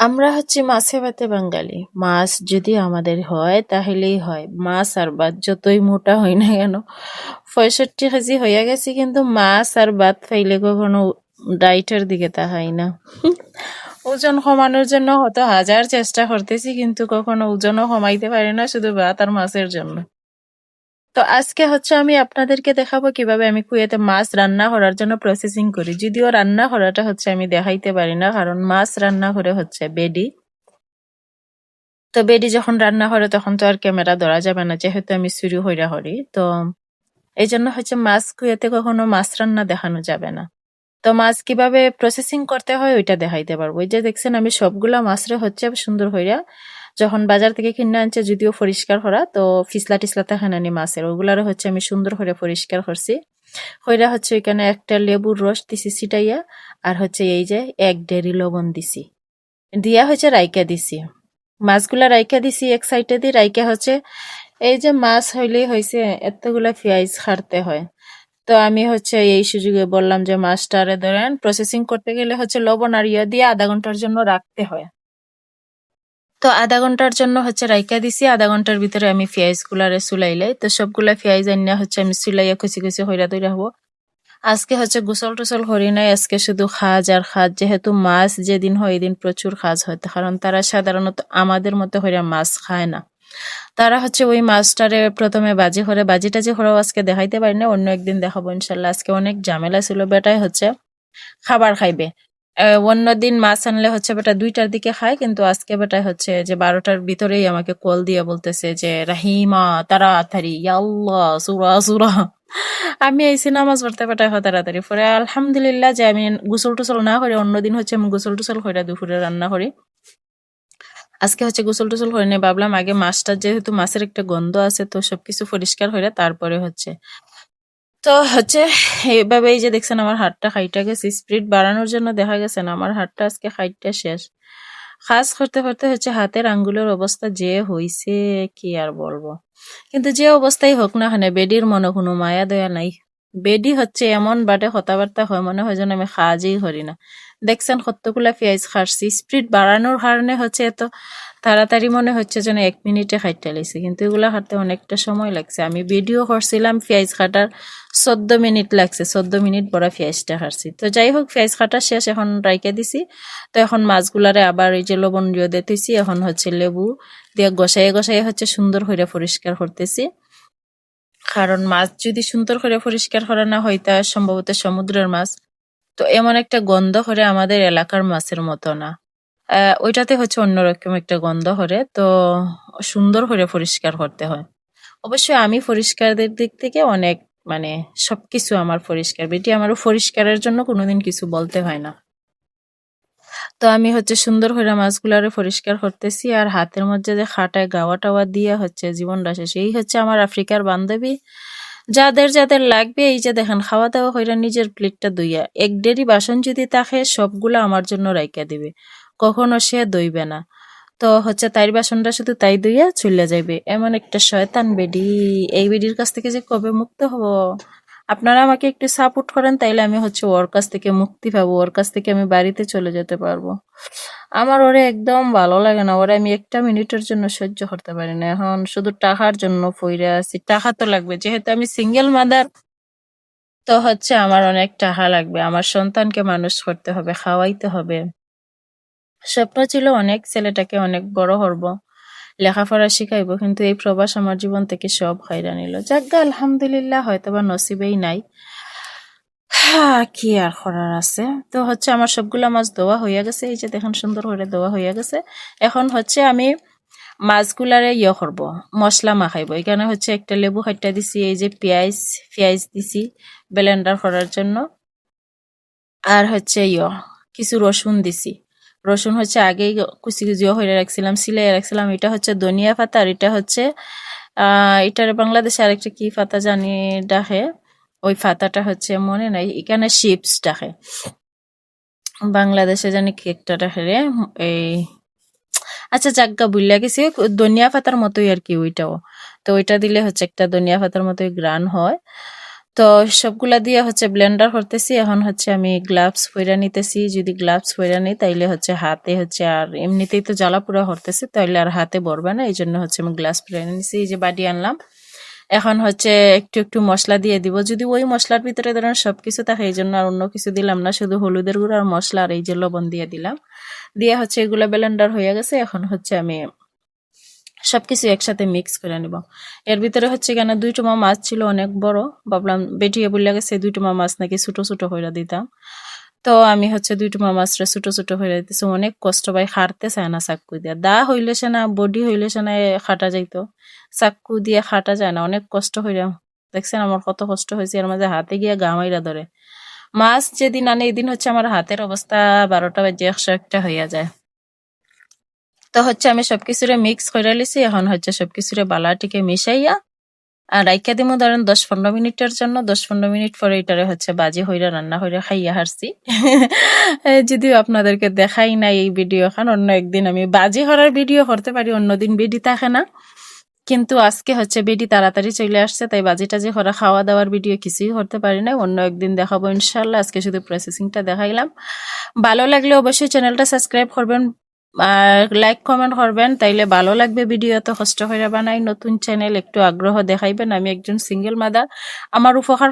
আমরা হচ্ছি মাছে ভাতে বাঙালি। মাছ যদি আমাদের হয়, তাহলেই হয়। মাছ আর ভাত যতই মোটা হই না কেন ৬৫ কেজি হইয়া গেছি, কিন্তু মাছ আর ভাত খাইলে কখনো ডাইটের দিকে তাকাই না। ওজন কমানোর জন্য হয়ত হাজার চেষ্টা করতেছি, কিন্তু কখনো ওজনও কমাইতে পারি না, শুধু ভাত আর মাছের জন্য। তো আজকে হচ্ছে আমি আপনাদেরকে দেখাবো কীভাবে আমি কুয়েতে মাছ রান্না করার জন্য প্রসেসিং করি। যদিও রান্না করাটা হচ্ছে আমি দেখাইতে পারি না, কারণ মাছ রান্না করে হচ্ছে বেডি। তো বেডি যখন রান্না করে তখন তো আর ক্যামেরা ধরা যাবে না, যেহেতু আমি শুরু হইরা হরি তো এই জন্য হচ্ছে মাছ কুয়েতে কখনো মাছ রান্না দেখানো যাবে না। তো মাছ কীভাবে প্রসেসিং করতে হয় ওইটা দেখাইতে পারব। ওই যে দেখছেন আমি সবগুলা মাছরে হচ্ছে সুন্দর হইরা যখন বাজার থেকে কিনে আনছে যদিও পরিষ্কার করা তো ফিসলা টিসলা থাকে না মাছের ওগুলারও হচ্ছে আমি সুন্দর করে পরিষ্কার করছি। হইরা হচ্ছে এখানে একটা লেবুর রস দিছি ছিটাইয়া, আর হচ্ছে এই যে এক ডেরি লবণ দিছি। দিয়া হচ্ছে রাইকা দিছি। মাছগুলা রাইকা দিছি এক সাইডে দিয়ে, রাইকা হচ্ছে এই যে মাছ হইলেই হয়েছে এতগুলা পেঁয়াজ খাটতে হয়। তো আমি হচ্ছে এই সুযোগে বললাম যে মাছটারে ধরেন প্রসেসিং করতে গেলে হচ্ছে লবণ আর ইয়া দিয়ে আধা ঘণ্টার জন্য রাখতে হয়। তো আধা ঘণ্টার জন্য হচ্ছে রাইকা দিছি। আধা ঘণ্টার ভিতরে আমি পেঁয়াজ গুলারে সুলাইলাই তো সবগুলা পেঁয়াজ আনিয়া হচ্ছে আমি সুলাইয়া খুশি খুশি হইরা তৈরা হব। আজকে হচ্ছে গোসল টোসল করি নাই, আজকে শুধু খাজ আর খাজ। যেহেতু মাছ যেদিন হয় এদিন প্রচুর খাজ হয় কারণ তারা সাধারণত আমাদের মতো হইরা মাছ খায় না। তারা হচ্ছে ওই মাছটারে প্রথমে বাজি করে বাজি টাজি হরেও আজকে দেখাইতে পারি না অন্য একদিন দেখাবো ইনশাল্লাহ। আজকে অনেক ঝামেলা ছিল, বেটাই হচ্ছে খাবার খাইবে। অন্যদিন মাছ আনলে হচ্ছে বেটা দুইটার দিকে খায়, কিন্তু আজকে বেটায় হচ্ছে যে বারোটার ভিতরেই আমাকে কল দিয়ে বলতেছে যে, রাহিমা, তাড়াতাড়ি আল্লাহ, সুরা সুরা। আমি এই নামাজ পড়তে হয় তাড়াতাড়ি পরে আলহামদুলিল্লাহ যে আমি গোসল টুসল না করি অন্যদিন হচ্ছে আমি গোসল টুসল করে দুপুরে রান্না করি। আজকে হচ্ছে গোসল টুসল করে নিয়ে ভাবলাম আগে মাছটা যেহেতু মাছের একটা গন্ধ আছে, তো সবকিছু পরিষ্কার হয়ে তারপরে হচ্ছে তো হচ্ছে এইভাবেই এই যে দেখছেন আমার হাটটা খাইটা গেছে, স্পিড বাড়ানোর জন্য দেখা গেছে না, আমার হাটটা আজকে খাইটটা শেষ। খাস করতে করতে হচ্ছে হাতের আঙ্গুলের অবস্থা যে হইছে, কি আর বলব। কিন্তু যে অবস্থাই হোক না হানে বেডির মনে কোনো মায়া দয়া নাই। বেডি হচ্ছে এমন বাটে কথাবার্তা হয়, মনে হয় যেন আমি খাজই করি না। দেখছেন কতগুলা পেঁয়াজ খাসছি স্পিড বাড়ানোর কারণে হচ্ছে এত তাড়াতাড়ি মনে হচ্ছে যেন এক মিনিটে খাইতে লাইছে কিন্তু এগুলা খাটতে অনেকটা সময় লাগছে। আমি ভিডিও করছিলাম, পেঁয়াজ খাটার চোদ্দ মিনিট লাগছে। চোদ্দ মিনিট বড় পেঁয়াজটা খাটছি তো যাই হোক, পেঁয়াজ খাটা শেষ, এখন রাইকে দিছি। তো এখন মাছগুলারে আবার এই যে লবণ দিয়ে দিতেছি। এখন হচ্ছে লেবু দিয়ে গসাইয়ে গসাইয়ে হচ্ছে সুন্দর করে পরিষ্কার করতেছি। কারণ মাছ যদি সুন্দর করে পরিষ্কার করা না হয়, তা সম্ভবত সমুদ্রের মাছ। তো এমন একটা গন্ধ করে আমাদের এলাকার মাছের মতো না। ওইটাতে হচ্ছে অন্যরকম একটা গন্ধ করে, তো সুন্দর করে পরিষ্কার করতে হয়। অবশ্যই আমি পরিষ্কারদের দিক থেকে অনেক মানে সবকিছু আমার পরিষ্কার। বেটি আমারও পরিষ্কারের জন্য কোনোদিন কিছু বলতে হয় না। তো আমি হচ্ছে সুন্দর করে মাছগুলারে পরিষ্কার করতেছি আর হাতের মধ্যে যে খাটায় গাওয়া টাওয়া দিয়ে হচ্ছে জীবনটা শেষ। এই হচ্ছে আমার আফ্রিকার বান্ধবী। যাদের যাদের লাগবে, এই যে দেখেন খাওয়া দাওয়া হইরা নিজের প্লেটটা দইয়া এক ডেরি বাসন যদি থাকে সবগুলো আমার জন্য রাইকা দিবে। কখনো সে দইবে না। তো হচ্ছে তাইর বাসনটা শুধু তাই দইয়া চলে যাইবে। এমন একটা শয়তান বেডি। এই বেডির কাছ থেকে যে কবে মুক্ত হব? আপনারা আমাকে একটু সাপোর্ট করেন, তাইলে আমি হচ্ছে ওর কাছ থেকে মুক্তি পাবো, ওর কাছ থেকে আমি বাড়িতে চলে যেতে পারব। আমার ওরে একদম ভালো লাগে না, ওরে আমি একটা মিনিটের জন্য সহ্য করতে পারি না। এখন শুধু টাকার জন্য পইরে আছি, টাকা তো লাগবে। যেহেতু আমি সিঙ্গেল মাদার তো হচ্ছে আমার অনেক টাকা লাগবে। আমার সন্তানকে মানুষ করতে হবে, খাওয়াইতে হবে। স্বপ্ন ছিল অনেক ছেলেটাকে অনেক বড় করব। লেখাপড়া শিখাইব, কিন্তু এই প্রবাস আমার জীবন থেকে সব হাইরা নিল। যাজ্ঞা আলহামদুলিল্লাহ হয়তো বা নসিবেই নাই। হ্যাঁ কি আর করার আছে? তো হচ্ছে আমার সবগুলা মাছ দোয়া হইয়া গেছে। এই যে দেখেন, সুন্দর করে দোয়া হইয়া গেছে। এখন হচ্ছে আমি মাছগুলারে ইয়ে করব, মশলা মাখাইব। এখানে হচ্ছে একটা লেবু খাইটা দিছি, এই যে পেঁয়াজ পেঁয়াজ দিছি ব্লেন্ডার করার জন্য। আর হচ্ছে ইয়, কিছু রসুন দিছি। রসুন হচ্ছে আগেই কুচি কুচিও হয়ে রাখছিলাম সিলাই রাখছিলাম। এটা হচ্ছে ধনিয়া পাতা আর এটা হচ্ছে এটার বাংলাদেশে আরেকটা কি পাতা জানি ডাকে? ওই পাতাটা হচ্ছে মনে নাই, এখানে শিপস ডাকে। বাংলাদেশে জানি কেকটা ডাকে রে, এই আচ্ছা জাগ্গা বুল্লা গেছি। ধনিয়া পাতার মতোই আর কি ওইটাও। তো ওইটা দিলে হচ্ছে একটা ধনিয়া পাতার মতোই গ্রান হয়। তো সবগুলা দিয়ে হচ্ছে ব্লেন্ডার করতেছি এখন হচ্ছে আমি গ্লাভস পইরা নিতেছি। যদি গ্লাভস পইরা নিই, তাইলে হচ্ছে হাতে হচ্ছে আর এমনিতেই তো জ্বালা পুরা হরতেছে তাইলে আর হাতে বরবে না। এই জন্য হচ্ছে আমি গ্লাভস পরে নিছি। এই যে বাড়ি আনলাম। এখন হচ্ছে একটু একটু মশলা দিয়ে দিব। যদি ওই মশলার ভিতরে ধরেন সবকিছু থাকে এই জন্য আর অন্য কিছু দিলাম না। শুধু হলুদের গুঁড়ো আর মশলা আর এই যে লবণ দিয়ে দিলাম। দিয়ে হচ্ছে এগুলো ব্লেন্ডার হয়ে গেছে। এখন হচ্ছে আমি সবকিছু একসাথে মিক্স করে নিব। এর ভিতরে হচ্ছে কেন দুই টুমা মাছ ছিল অনেক বড়। ভাবলাম বেটিয়ে বললে গেছে দুই টুমা মাছ নাকি ছোট ছোট হইরা দিতাম। তো আমি হচ্ছে দুই টুমা মাছটা ছোট ছোট হইরা দিতেছি। অনেক কষ্ট পাই খাটতে চায় না চাক্কু দিয়ে। দা হইলে সে না, বডি হইলে সে না খাটা যাইতো। চাক্কু দিয়ে খাটা যায় না। অনেক কষ্ট হইরা। দেখছেন আমার কত কষ্ট হয়েছে। এর মাঝে হাতে গিয়ে গামাইরা ধরে। মাছ যেদিন আনে এদিন হচ্ছে আমার হাতের অবস্থা বারোটা বাজে, একশো একটা হইয়া যায়। তো হচ্ছে আমি সবকিছুরে মিক্স করে লিছি, এখন হচ্ছে সবকিছুরে বালাটিকে মিশাইয়া, আর রাইখা দিমু ধরেন দশ পনেরো মিনিটের জন্য, দশ পনেরো মিনিট পরে এটারে হচ্ছে বাজি হইরা রান্না হইরা খাইয়া হারছি। যদিও আপনাদেরকে দেখাই নাই এই ভিডিও খান অন্য একদিন আমি বাজি হরার ভিডিও করতে পারি অন্যদিন বেডি থাকে না। কিন্তু আজকে হচ্ছে বেডি তাড়াতাড়ি চলে আসছে, তাই বাজি টাজি হরা খাওয়া দাওয়ার ভিডিও কিছুই করতে পারি না অন্য একদিন দেখাবো ইনশাল্লাহ, আজকে শুধু প্রসেসিংটা দেখাইলাম। ভালো লাগলে অবশ্যই চ্যানেলটা সাবস্ক্রাইব করবেন আর লাইক কমেন্ট করবেন, তাইলে ভালো লাগবে ভিডিও এত কষ্ট করে বানাই। নতুন চ্যানেল একটু আগ্রহ দেখাইবেন। আমি একজন সিঙ্গেল মাদার আমার উপকার